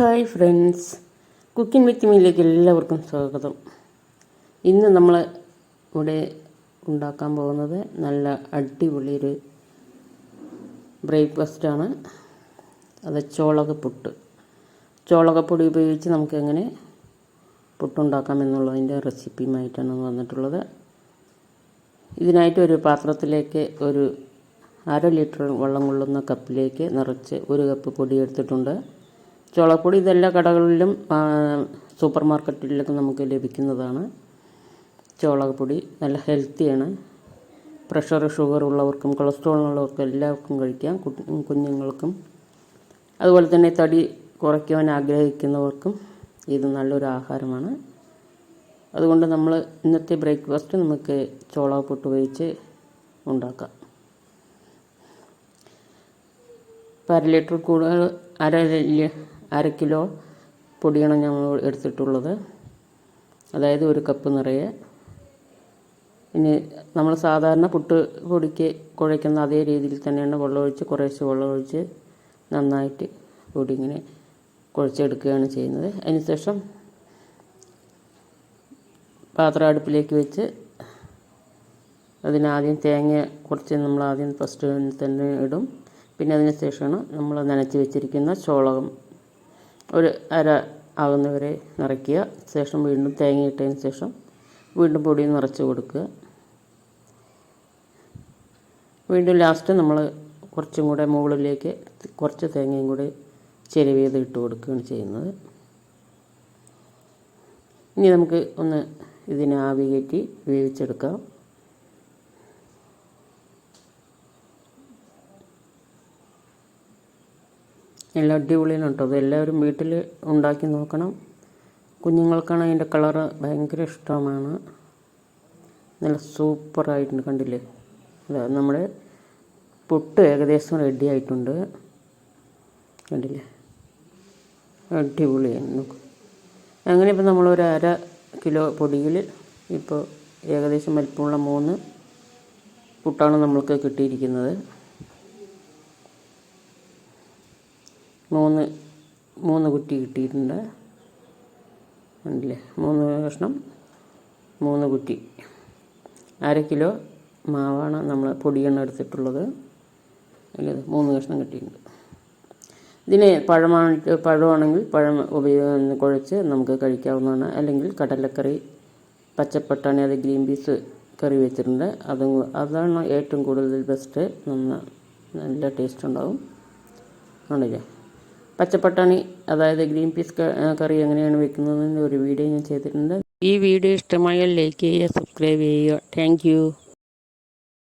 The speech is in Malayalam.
Hi friends. കുക്കിംഗ് വിത്ത് മീയിലേക്ക് എല്ലാവർക്കും സ്വാഗതം. ഇന്ന് നമ്മൾ ഇവിടെ ഉണ്ടാക്കാൻ പോകുന്നത് നല്ല അടിപൊളി ഒരു ബ്രേക്ക്ഫാസ്റ്റാണ് അത് ചോളകപ്പുട്ട് ചോളകപ്പൊടി ഉപയോഗിച്ച് നമുക്ക് എങ്ങനെ പുട്ടുണ്ടാക്കാം എന്നുള്ളതിന്റെ റെസിപ്പിയുമായിട്ടാണ് വന്നിട്ടുള്ളത്. ഇതിനായിട്ട് ഒരു പാത്രത്തിലേക്ക് ഒരു അര ലിറ്റർ വെള്ളം കൊള്ളുന്ന കപ്പിലേക്ക് നിറച്ച് ഒരു കപ്പ് പൊടി എടുത്തിട്ടുണ്ട്. ചോളപ്പൊടി ഇതെല്ലാ കടകളിലും സൂപ്പർ മാർക്കറ്റിലൊക്കെ നമുക്ക് ലഭിക്കുന്നതാണ്. ചോളപ്പൊടി നല്ല ഹെൽത്തിയാണ്. പ്രഷർ ഷുഗർ ഉള്ളവർക്കും കൊളസ്ട്രോൾ ഉള്ളവർക്കും എല്ലാവർക്കും കഴിക്കാം കുഞ്ഞുങ്ങൾക്കും. അതുപോലെ തന്നെ തടി കുറയ്ക്കുവാൻ ആഗ്രഹിക്കുന്നവർക്കും ഇത് നല്ലൊരു ആഹാരമാണ്. അതുകൊണ്ട് നമ്മൾ ഇന്നത്തെ ബ്രേക്ക്ഫാസ്റ്റ് നമുക്ക് ചോളപ്പൊട്ട് ഉപയോഗിച്ച് ഉണ്ടാക്കാം. അര ലിറ്റർ കൂടുതൽ അര അര കിലോ പൊടിയാണ് ഞങ്ങൾ എടുത്തിട്ടുള്ളത്. അതായത് ഒരു കപ്പ് നിറയെ. ഇനി നമ്മൾ സാധാരണ പുട്ട് പൊടിക്ക് കുഴയ്ക്കുന്ന അതേ രീതിയിൽ തന്നെയാണ് വെള്ളമൊഴിച്ച് കുറേശ്ശെ വെള്ളമൊഴിച്ച് നന്നായിട്ട് പൊടി ഇങ്ങനെ കുഴച്ചെടുക്കുകയാണ് ചെയ്യുന്നത്. അതിനുശേഷം പാത്രം അടുപ്പിലേക്ക് വെച്ച് അതിനാദ്യം തേങ്ങ കുറച്ച് നമ്മൾ ആദ്യം ഫസ്റ്റ് തന്നെ ഇടും. പിന്നെ അതിന് ശേഷമാണ് നമ്മൾ നനച്ച് വെച്ചിരിക്കുന്ന ചോളകം ഒരു അര ആകുന്നവരെ നിറയ്ക്കുക. ശേഷം വീണ്ടും തേങ്ങ ഇട്ടതിന് ശേഷം വീണ്ടും പൊടി നിറച്ച് കൊടുക്കുക. വീണ്ടും ലാസ്റ്റ് നമ്മൾ കുറച്ചും കൂടെ മുകളിലേക്ക് കുറച്ച് തേങ്ങയും കൂടി ചെരുവിയത് ഇട്ട് കൊടുക്കുകയാണ് ചെയ്യുന്നത്. ഇനി നമുക്ക് ഒന്ന് ഇതിനെ ആവി കയറ്റി വേവിച്ചെടുക്കാം. നല്ല അടിപൊളിയാണ് കേട്ടോ അത് എല്ലാവരും വീട്ടിൽ ഉണ്ടാക്കി നോക്കണം. കുഞ്ഞുങ്ങൾക്കാണ് അതിന്റെ കളറ് ഭയങ്കര ഇഷ്ടമാണ്. നല്ല സൂപ്പറായിട്ടുണ്ട് കണ്ടില്ലേ? അതാ നമ്മുടെ പുട്ട് ഏകദേശം റെഡി ആയിട്ടുണ്ട്. കണ്ടില്ലേ? അടിപൊളിയാണ് അങ്ങനെ ഇപ്പോൾ നമ്മളൊരു അര കിലോ പൊടിയിൽ ഇപ്പോൾ ഏകദേശം വലിപ്പമുള്ള മൂന്ന് പുട്ടാണ് നമ്മൾക്ക് കിട്ടിയിരിക്കുന്നത്. മൂന്ന് മൂന്ന് കുറ്റി കിട്ടിയിട്ടുണ്ട്. ഉണ്ടല്ലേ മൂന്ന് കഷ്ണം മൂന്ന് കുറ്റി. അര കിലോ മാവാണ് നമ്മൾ പൊടിയെണ്ണ എടുത്തിട്ടുള്ളത്. അല്ലേ മൂന്ന് കഷ്ണം കിട്ടിയിട്ടുണ്ട്. ഇതിന് പഴമാണ് പഴമാണെങ്കിൽ പഴം ഉപയോഗം കുഴച്ച് നമുക്ക് കഴിക്കാവുന്നതാണ്. അല്ലെങ്കിൽ കടലക്കറി പച്ചപ്പട്ടാണി അത് ഗ്രീൻ പീസ് കറി വെച്ചിട്ടുണ്ട്. അതും അതാണ് ഏറ്റവും കൂടുതൽ ബെസ്റ്റ് നന്ന നല്ല ടേസ്റ്റ് ഉണ്ടാവും. ആണല്ലേ പച്ചപ്പട്ടാണി അതായത് ഗ്രീൻ പീസ് കറി എങ്ങനെയാണ് വെക്കുന്നതെന്ന് ഒരു വീഡിയോ ഞാൻ ചെയ്തിട്ടുണ്ട്. ഈ വീഡിയോ ഇഷ്ടമായാൽ ലൈക്ക് ചെയ്യുക സബ്സ്ക്രൈബ് ചെയ്യുക. താങ്ക്